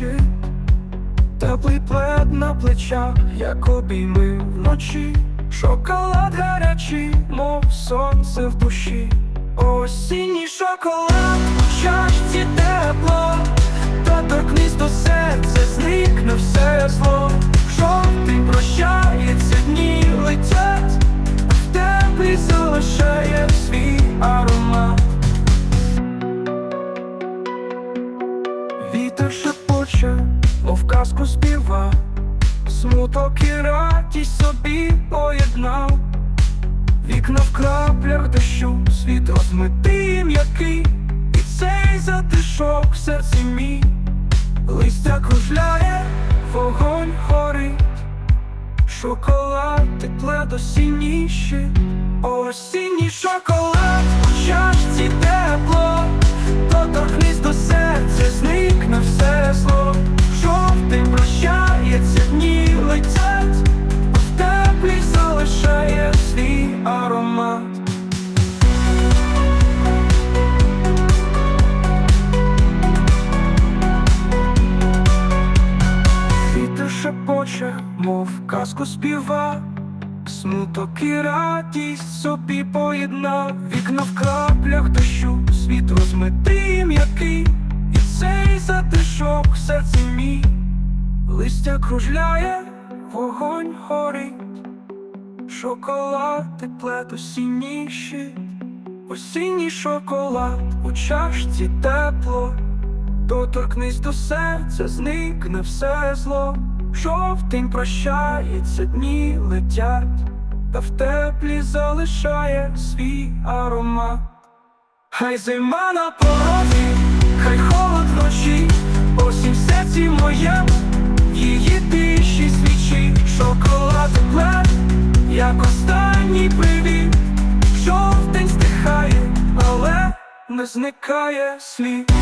звучить, теплий плед на плечах, як обійми вночі, шоколад гарячий, мов сонце в душі, осінній шоколад у чашці тепло, та торкнись до серця, зникне все зло, жовтень прощається, дні летять. В теплі залишає свій аромат. Вітер шепоче, мов казку співа, смуток і радість собі поєднав, вікна в краплях дощу, світ розмитий м'який, і цей затишок в серці мій, листя кружляє, вогонь горить. Шоколад тепле досінніші, осінній шоколад у чашці тепло, доторкнись до серця, зникне все зло, шепоче, мов казку співа, смуток і радість собі поєднав, вікна в краплях дощу, світ розмитий м'який, і цей затишок в серці мій, листя кружляє, вогонь горить, шоколад тепле осінніші, осінній шоколад у чашці тепло. Доторкнись до серця, зникне все зло, жовтень прощається, дні летять, та в теплі залишає свій аромат. Хай зима на порозі, хай холод вночі, осінь в серці моєму, в її тиші свічі, шоколад тепле, як останній привіт, жовтень стихає, але не зникає слід.